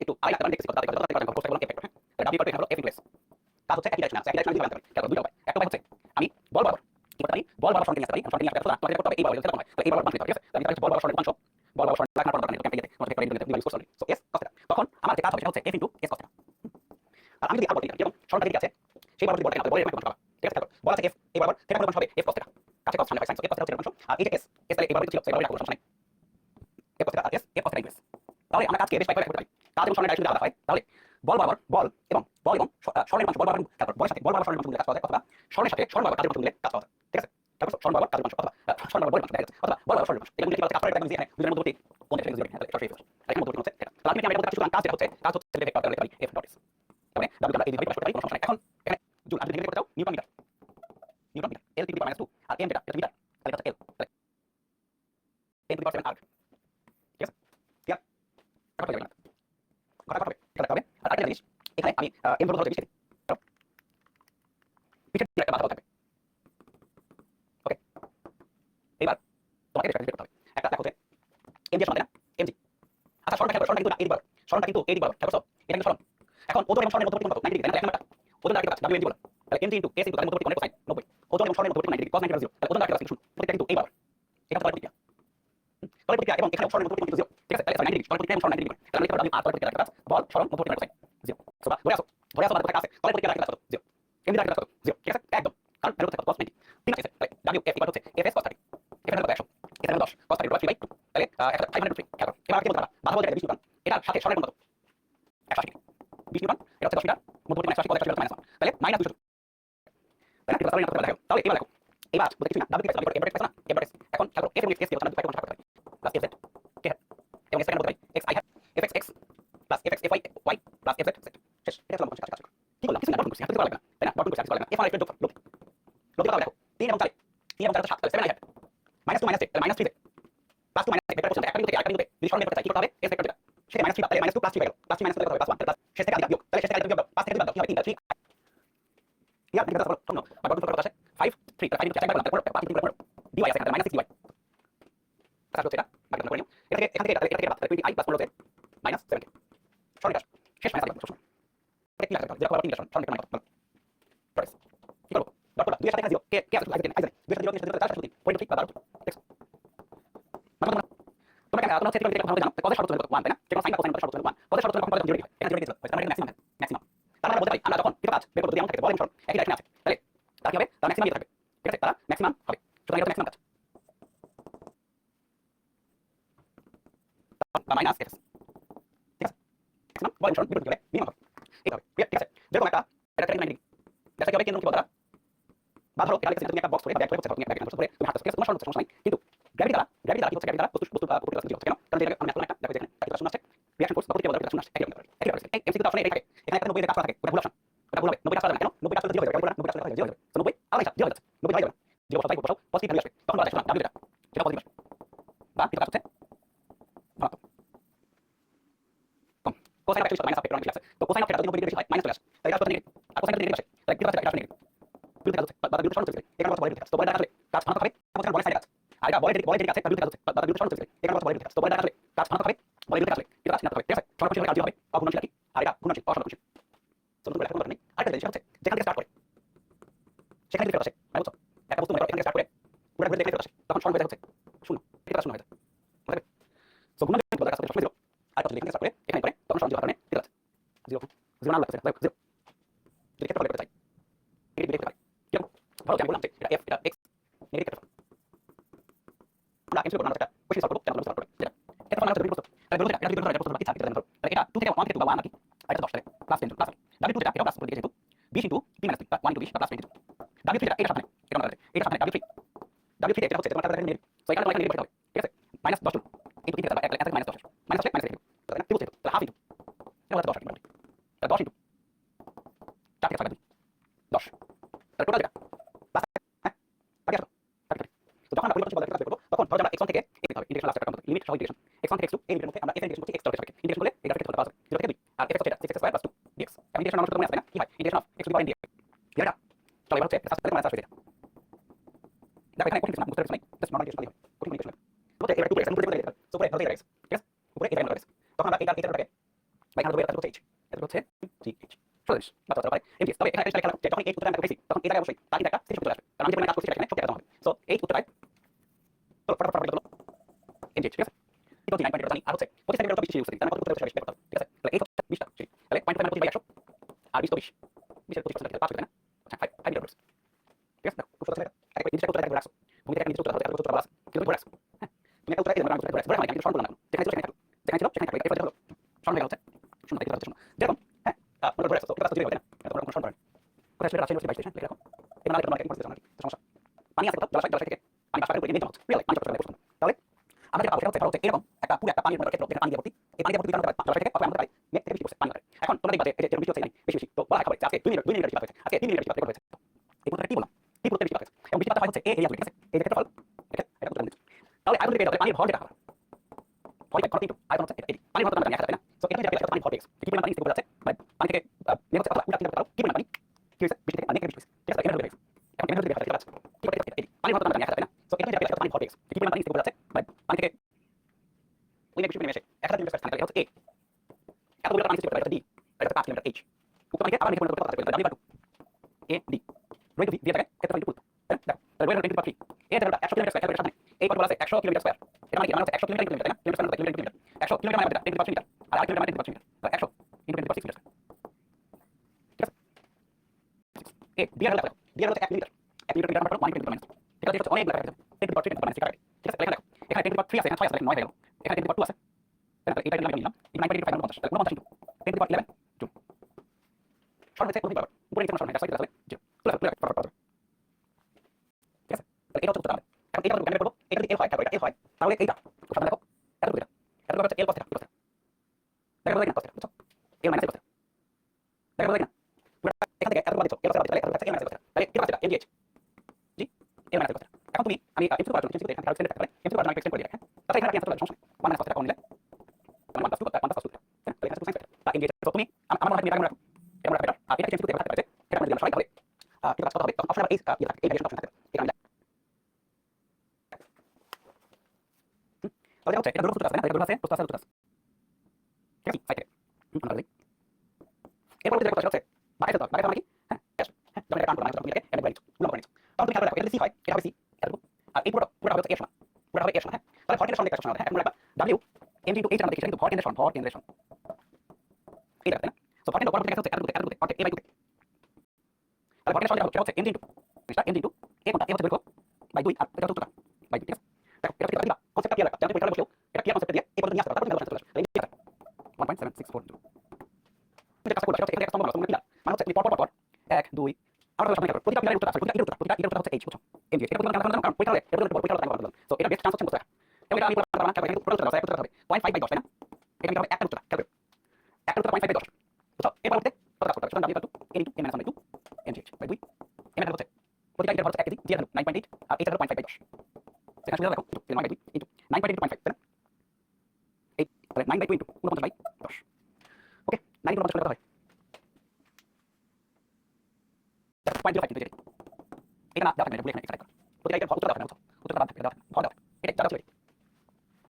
একটু আই একটা দেখছি কথা কথা কথা কথা বলতে পারব হ্যাঁ? ডাব্লিউ ইকুয়াল টু হলো এফ ইনটু এস কাজ হচ্ছে একই ডাইরেকশন আছে একই ডাইরেকশন দিতে পারবে কেন দুটো উপায়? একটা উপায় হচ্ছে, আমি বল বরাবর, কি করতে পারি? বল বরাবর সঙ্গে নিতে পারি সঙ্গে নিয়ে আসতে পারি তোমাকে করতে হবে, এই বল যেটা হয় তো এই বল পাঁচ ঠিক আছে? আমি বল বরাবর সঙ্গে পাঁচ বল বরাবর সঙ্গে লাগানোর দরকার নেই ক্যাম্পে যেতে মনে করি ডিভাইস করতে সো এস কষ্ট তখন আমার যে কাজ হবে, সেটা হচ্ছে এফ ইনটু এস কষ্ট আর আমি যদি আর বলতে যেমন সরলটা দিকে আছে সেই বরাবর হবে বলের মাধ্যমে পাবো ঠিক আছে বল আছে এফ এই বরাবর, সেটা কোনো হবে এফ কষ্ট কাছে কষ্ট সামনে সাইন এফ কষ্ট হচ্ছে অংশ আর এই যে এস এস তাহলে এই বরাবর ছিল সেই বরাবর কোনো সমস্যা নেই এফ কষ্ট আর এস এফ কষ্ট ইনভার্স তাহলে আমরা কাজকে বেশ পাই করতে পারি কাজ এবং সরলের ডাইরেকশন আলাদা হয় তাহলে বল বরাবর বল এবং বল এবং সরলের মাংস, বল বরাবর তারপর বলের সাথে, বল বরাবর সরলের মাংস কাজ করা যায়, অথবা সরলের সাথে সরল বরাবর কাজের মাংস কাজ করা যায়, ঠিক আছে? এখন এখানে জুল আপনি করতে চাও newton metre newton metre L to the minus 2 আর এম মিটার এটা মিটার তাহলে এটা এল তাহলে এম টু দি পাওয়ার 7 আর্ক ঠিক আছে ঠিক আছে কথা বলবেন কথা কথা এটা হবে আর আরেকটা জিনিস এখানে আমি এম বলতে ধরে দিচ্ছি দিকে একটা বাধা থাকবে ওকে এবার তোমাকে করতে হবে একটা দেখো যে এম দিয়ে সমান না এম জি আচ্ছা করো সরলটা কিন্তু বার সরলটা কিন্তু এডি বার খেয়াল এটা কিন্তু সরল এখন ওজন এবং সরলের মধ্যবর্তী কোণ কত 90 ডিগ্রি তাহলে ওজন আগে পাচ্ছি ডব্লিউ এম জি বলা তাহলে M G into S into তার মধ্যবর্তী কোণ কোসাইন 90 ওজন এবং সরলের মধ্যবর্তী কোণ 90 ডিগ্রি cos 90 0 তাহলে ওজন আগে পাচ্ছি শুনুন প্রত্যেকটা কিন্তু এই এটা তলের প্রতিক্রিয়া তলের প্রতিক্রিয়া এবং এখানে সরলের মধ্যবর্তী কোণ 0 ঠিক আছে তাহলে 90 ডিগ্রি তলের প্রতিক্রিয়া এবং সরল 90 ডিগ্রি তাহলে আমরা ডব্লিউ আর প্রতিক্রিয়া রাখতে বল সরল মধ্যবর্তী কোণ কোসাইন 0 সো ধরে আসো ধরে আসো মানে আছে তলের প্রতিক্রিয়া রাখতে কত 0 এম জি রাখতে কত 0 ঠিক আছে একদম কারণ ভ্যালু থাকে cos 90 ঠিক আছে তাহলে ডব্লিউ এফ ইকুয়াল হচ্ছে এফ এস cos 30 এখানে কত 100 এখানে 10 cos 30 3 বাই 2 তাহলে এটা 503 খেয়াল করো এবার কি বলতে পারবা? বাধা বলতে গেলে 20 নিউটন। এটার সাথে সরলের কোণ কত 180 20 নিউটন, এটা হচ্ছে 10 মিটার মধ্যবর্তী 180 কত 180 মাইনাস 1 তাহলে মাইনাস 200 তাহলে এটা তাহলে দেখো তাহলে এবার দেখো। এবার বলতে কিছু না। ডাবল কিছু না এবার এবার না? এবার এখন এফ ওখানে দুটো কোণ করতে পারি প্লাস এফ জেড কে এবং এক্সের মধ্যে X I have F X X plus F X F Y Y plus F Z Z শেষ এটা হলো কাজ কাজ কি বললাম কিছু না বটন করছি হাতে করা লাগবে তাই না বটন করছি হাতে করা লাগবে এফ আর এফ যোগ লোক লোক দাও দেখো 3 এবং 4 3 এবং 4 7 তাহলে 7 I have minus 2 minus 3 minus 3 plus 2 minus 3 vector কোথায় একটা বিন্দু থেকে আরেকটা বিন্দুতে যদি সরল করতে চাই কি করতে হবে এস ভেক্টর যেটা সেটা মাইনাস 3 তাহলে মাইনাস 2 প্লাস 3 গেল প্লাস 3 মাইনাস 2 কত হবে প্লাস 1 প্লাস শেষ থেকে আরেকটা বিয়োগ তাহলে শেষ থেকে আরেকটা বিয়োগ 5 থেকে 2 বাদ দাও কি হবে 3 3 ইয়া এটা তারপর শোনো আর বটন কত আছে 5 3 তাহলে 5 চারবার করলাম তারপর বাকি তিনবার করলাম dy আছে এখানে মাইনাস 6 dy কাজ হচ্ছে এটা বাকি করে নিও এটা থেকে এখান থেকে এটা থেকে এটা থেকে 20i প্লাস 15 মাইনাস 70 সরল কাজ শেষ মাইনাস আগে সবসময় এটা কি লাগবে যেটা করা তিনটা সরল সরল মাইনাস প্রাইস কি করব ডট করলাম দুই সাথে এখানে 0 কে কে আছে আগে আগে দুই সাথে 0 কে সাথে 4 সাথে পয়েন্ট ঠিক বা 12 ঠিক মানে তোমরা তোমরা কেন তোমরা সেটা ভালো জানো কত শর্ত হলো 1 তাই না যেমন সাইন কোসাইন শর্ত হলো 1 কত শর্ত হলো কত 0 হয় এখানে 0 দিয়েছিল তাহলে ম্যাক্সিমাম ম্যাক্সিমাম তার মানে বলতে পারি আমরা যখন কিছু কাজ বের করতে যেমন থাকে বলেন শর্ত একই ডাইরেকশন আছে তাহলে তার কি হবে তার ম্যাক্সিমাম দিয়ে থাকবে ঠিক আছে তারা ম্যাক্সিমাম হবে সুতরাং এটা ম্যাক্সিমাম কাজ বা মাইনাস এফ ঠিক আছে ঠিক আছে যেরকম একটা এটা 39 ডিগ্রি দেখা যাবে কেন্দ্র কি বলা বা ধরো এটা তুমি একটা বক্স করে ব্যাক করে বসে তুমি ব্যাক করে তুমি হাঁটছো ঠিক তোমার সমস্যা নেই কিন্তু গ্র্যাভিটি দ্বারা গ্র্যাভিটি দ্বারা কি হচ্ছে গ্র্যাভিটি দ্বারা বস্তু বস্তু বা প্রকৃতি হচ্ছে কেন কারণ এটা আমরা এখন একটা দেখো এখানে একটা শুনে আসছে রিঅ্যাকশন ফোর্স বা প্রকৃতি বলা শুনে আসছে একই রকম একই রকম এই এমসিকিউ তো এটাই থাকে এখানে একটা 90 এর কাজ থাকে ওটা ভুল অপশন ওটা ভুল হবে 90 কাজ হবে কেন 90 কাজ করতে 0 হবে কেন 90 কাজ করতে 0 হবে তো 90 আলাদা হিসাব 0 হয়ে যাচ্ছে 90 হয়ে যাবে 0 বসাই বসাও পজিটিভ ভ্যালু আসবে তখন বলা যায় শোনা ডাব্লিউ এটা সেটা পজিটিভ আসবে বা এটা কাজ হচ্ছে ধনাত্মক কম কোসাইন একটা মাইনাস হবে কারণ আছে তো কোসাইন অফ থিটা যদি 90 ডিগ্রি হয় মাইনাস চলে আসে। তাই এটা নেগেটিভ আর কোসাইন ডিগ্রি আসে। তাই কি কাজ এটা নেগেটিভ বিরুদ্ধে কাজ হচ্ছে বা বিরুদ্ধে সরল চলছে এখানে কত বলের কাজ তো বলের আসলে কাজ ফানাতে হবে এবং বলের সাইডে কাজ আর এটা বলের দিকে বলের আছে বিরুদ্ধে কাজ হচ্ছে বা বিরুদ্ধে সরল চলছে এখানে কত বলের কাজ তো বলের আসলে কাজ ফানাতে হবে বলের দিকে আসলে। এটা কাজ ফানাতে হবে, ঠিক আছে? সরলশীল কাজ হবে অগুণশীল কি? আর এটা গুণশীল অসরলশীল তো তুমি এখন নেই। আরেকটা জিনিস হচ্ছে, যেখান থেকে স্টার্ট করে সেখানে থেকে আসে মানে বুঝছ একটা বস্তু এখান থেকে স্টার্ট করে পুরো ঘুরে দেখে আসে তখন সরল হয়ে যাচ্ছে শূন্য এটা শূন্য হয়ে যায় বুঝলে সো গুণ বলে কাজ করতে সবসময় আর কত লিখে স্টার্ট করে এখানে করে তখন সরল কারণে ঠিক আছে জিরো জিরো না লাগছে জিরো যদি ক্ষেত্রফল বের করতে চাই নেগেটিভ লিখতে পারি কেমন ধরো আমি বললাম যে এটা এফ এটা এক্স নেগেটিভ ক্ষেত্রফল আমরা এমসিকিউ করলাম একটা কোশ্চেন সলভ করব তেমন সলভ করব। যেটা ক্ষেত্রফল মানে হচ্ছে বিপরীত তাহলে বলতে এটা বিপরীত এটা প্রশ্ন বাকি থাকে ধরো এটা 2 থেকে 1 থেকে 2 বা 1 নাকি এটা 10 থেকে প্লাস 10 প্লাস w 2 এটা প্লাস করে দিয়েছে 20 into 3 minus 3 1 into 20 plus 22 w 3 এটা সামনে এটা মানে এটা সামনে w 3 w 3 এটা হচ্ছে তোমার কাছে নেগেটিভ সো এখানে তোমাকে নেগেটিভ বসাতে হবে ঠিক আছে মাইনাস 10 ইনটু 3 থেকে 1 থেকে মাইনাস 10 মাইনাস 10 মাইনাস 1 তাহলে কি বলতে তাহলে হাফ ইনটু এটা হচ্ছে 10 ইনটু এটা 10 ইনটু 4 থেকে 6 10 তাহলে টোটাল এটা প্লাস হ্যাঁ বাকি আসো তো যখন আমরা পরিবর্তন বলতে কাজ করব তখন ধরো আমরা x1 থেকে a হবে ইন্টিগ্রেশন লাস্ট একটা লিমিট সহ ইন্টিগ্রেশন x1 থেকে x2 এই লিমিটের মধ্যে আমরা f ইন্টিগ্রেশন করছি x ধরে ইন্টিগ্রেশন করলে এটা ক্ষেত্রফল পাওয়া যাবে 0 থেকে 2 আর f হচ্ছে এটা 6x 2 dx আমি ইন্টিগ্রেশন আমরা মনে আসবে না কি হয় ইন্টিগ্রেশন অফ x মানে এখানে কোন কিছু না বুঝতে পারছ না জাস্ট নরমাল ইন্টিগ্রেশন কোন ইন্টিগ্রেশন বলতে এবার 2x উপরে উপরে সো উপরে ধরে x ঠিক আছে উপরে এটা ধরে তখন আমরা এটা এটাটাকে বাই এখানে হবে হচ্ছে এইচ এটা হচ্ছে জি এইচ সহজ বাচ্চা বাচ্চা এমজি তবে এখানে একটা খেলা যে যখন এই উত্তরটা আমি পেয়েছি তখন এই জায়গায় অবশ্যই তার কিন্তু একটা স্থিতিশীল উত্তর আসবে কারণ আমি যে পরিমাণে কাজ করছি সেটা এখানে সত্যি একদম হবে সো এই উত্তরটাই তো ফটাফট ফটাফট হলো এমজি ঠিক আছে? ইকুয়াল টু 9 পয়েন্ট জানি আর হচ্ছে 25 সেকেন্ডের তো বেশি ইউজ করি তার মানে কত করতে হবে। ঠিক আছে? তাহলে এই হচ্ছে 20টা ঠিক তাহলে পয়েন্ট মানে 25 বাই 100 আর 20 তো 20 20 এর 25 পাঁচ হবে না? আচ্ছা 5 5 মিটার ঠিক আছে? খুব সুন্দর ছেলে একবার নিচে উত্তর একবার তুমি এটা নিচে উত্তর দাও কিন্তু ধরে রাখছো। হ্যাঁ। তুমি একটা উত্তর এই ধরে রাখছো। ধরে স্মরণ করলাম না যেখানে ছিল সেখানে থাকল যেখানে ছিল সেখানে থাকল এরপর হলো স্মরণ হয়ে গেল শূন্য থেকে হচ্ছে যেরকম হ্যাঁ মনে ধরে রাখছো এটা তো হবে না এটা কোনো স্মরণ করে কোথায় ছিল রাশি ইউনিভার্সিটি বাইশ লিখে রাখো এই মানে তোমার একদম সমস্যা পানি আছে কোথাও জলাশয় জলাশয় থেকে পানি পাস করে নিয়ে যাও রিয়েল পানি পাস করে তাহলে আমরা যেটা পাবো সেটা হচ্ছে এরকম ক্ষেত্র পানি এখন তোমরা দেখবে যে এই বৃষ্টি হচ্ছে নাই বেশি বেশি তো বলা আজকে 2 মিনিট 2 মিনিট বেশি হয়েছে আজকে 3 মিনিট বেশি হয়েছে এই পুরোটা কি বললাম কি পুরোটা বেশি হয়েছে এবং বেশি হয় হচ্ছে এই এরিয়া ঠিক আছে এই ক্ষেত্রফল ঠিক আছে এটা বুঝলাম তাহলে আয়তন থেকে পানির ভর যেটা ভর কত কিন্তু আয়তন হচ্ছে এটি পানির ভর তো আমরা দেখা যাবে না সো এটা যেটা পানি ভর পেয়েছে কি পরিমাণ পানি থেকে যাচ্ছে পানি থেকে নেমে হচ্ছে অথবা পুরো কি পরিমাণ পানি কি হয়েছে বেশি থেকে অনেক বেশি হয়েছে ঠিক আছে এখানে হয়ে গেছে এখন এখানে দেখা যাচ্ছে কি করে এটি পানির ভর তো আমরা দেখা যাবে না সো এটা যেটা পানি ভর পেয়েছে কি পরিমাণ পানি থেকে যাচ্ছে পানি থেকে ওই বেশি পরিমাণে একটা দিন স্থান হচ্ছে এ বড় পানি থেকে এটা ডি এটা 5 কিলোমিটার এইচ উপর থেকে আবার নিচে পর্যন্ত কথা বলতে হবে এ ডি রোহিত দিয়ে থাকে ক্ষেত্রফল ইনপুট তাহলে রোহিত ইনপুট এ এটা 100 কিলোমিটার স্কয়ার সামনে এই পদ বলা আছে 100 কিলোমিটার স্কয়ার এটা মানে কি মানে 100 কিলোমিটার কিলোমিটার না কিলোমিটার মানে কিলোমিটার কিলোমিটার 100 কিলোমিটার মানে 10 মিটার আর 1 কিলোমিটার মানে 10 মিটার 100 ইনটু 10 মিটার ঠিক আছে এ ডি আর লাগা ডি আর হচ্ছে 1 মিটার 1 মিটার মিটার মানে 1 মিটার মানে ঠিক আছে অনেক লাগা আছে 10 মিটার 3 মানে ঠিক আছে ঠিক আছে এখানে এখানে 10 মিটার 3 আছে এখানে 6 আছে 9 হয়ে গেল এখানে 10 মিটার 2 আছে তাহলে এটা আমি নিলাম 9.5 মানে 50 তাহলে 50 ইনটু 10 মিটার 11 জুল হচ্ছে কোন পাওয়ার উপরে নিচে সর্ব এটা তাহলে জুল তুলে তুলে ঠিক আছে তাহলে এটা হচ্ছে উত্তর এখন এটা আমরা করব এটা যদি এল হয় তাহলে এটা এল হয় তাহলে এইটা সামনে দেখো এত দূরে এত দূরে হচ্ছে এল কত কত দেখো দেখো কত কত এল মাইনাস কত দেখো দেখো পুরো এখান থেকে এত দিছো এল কত তাহলে এত দূরে এল মাইনাস কত তাহলে কি পাচ্ছ এল জি এল মাইনাস কত এখন তুমি আমি করার জন্য চিন্তা এখানে এক্সটেন্ড করতে ইনপুট করার জন্য এক্সটেন্ড করে দিই তাহলে এখানে ক্যান্সেল করতে সমস্যা মানে কত টাকা নিলে মানে মাইনাস কত মাইনাস কত তাহলে এখানে সাইন তা এনগেজ তো তুমি আমার মনে হয় তুমি রাখো এটা রাখো আর এটা চেঞ্জ করতে পারতে পারতে এটা আমরা দিলাম সবাই তাহলে ঠিক আছে কত হবে তখন অপশন এই ইয়ে এই ভ্যারিয়েশন অপশন থাকে এখানে তাহলে হচ্ছে এটা দূরত্ব আছে না এটা দূরত্ব আছে প্রস্থ আছে দূরত্ব আছে ঠিক আছে দেখি এরপর যেটা কথা হচ্ছে বাইরে তো বাইরে মানে হ্যাঁ হ্যাঁ যখন এটা কান করো মানে এটাকে এমএ বাইরে উল্টো করে তখন তুমি খেয়াল রাখো এটা সি হয় এটা হবে সি আর এই পুরো পুরো হবে সমান পুরো হবে সমান হ্যাঁ তাহলে ভর হ্যাঁ এটা তাই না সো ভর কেন্দ্র ভর কেন্দ্র হচ্ছে এতটুকু এতটুকু অর্থাৎ এ বাই টু তাহলে ভর কেন্দ্রের সমান হচ্ছে এম ইনটু এটা এম ইনটু এ কোনটা এ হচ্ছে দৈর্ঘ্য বাই 2 আর এটা হচ্ছে বাই 2 ঠিক আছে দেখো এটা কি দিবা কনসেপ্টটা কি লাগা জানতে পরীক্ষা বসেও এটা কি কনসেপ্ট দিয়ে এই পর্যন্ত নিয়ে আসতে তারপর তুমি চলে আসবে 1.7640 তুমি কাজ করবে এটা একটা স্তম্ভ তোমরা পিলার মানে হচ্ছে তুমি পর পর পর এক দুই আমরা সামনে করব প্রতিটা পিলারের উত্তর আছে প্রতিটা উত্তর প্রতিটা এর উত্তর হচ্ছে এইচ বুঝছ এম এটা কোনো কারণ কারণ পরীক্ষা হলে এটা পরীক্ষা হলে বললাম সো এটা বেস্ট চান্স হচ্ছে কোথায় এবং এটা আমি বলতে পারব না কারণ পুরো উত্তর আছে উত্তর হবে 0.5 বাই 10 তাই না এটা আমি হবে একটা উত্তর খেয়াল একটা উত্তর 0.5 বাই 10 বুঝছ এবার হচ্ছে কত কাজ করতে হবে সুতরাং আমি পাবো n into n minus 2 n G by 2 n হচ্ছে প্রতিটা এর হচ্ছে 1 কেজি জি হলো 9.8 আর এটা হলো 0.5 বাই 10 সেটা সুবিধা দেখো 9 বাই 2 ইনটু 9 বাই 2 0.5 তাই না এই তাহলে 9 বাই 2 ইনটু 49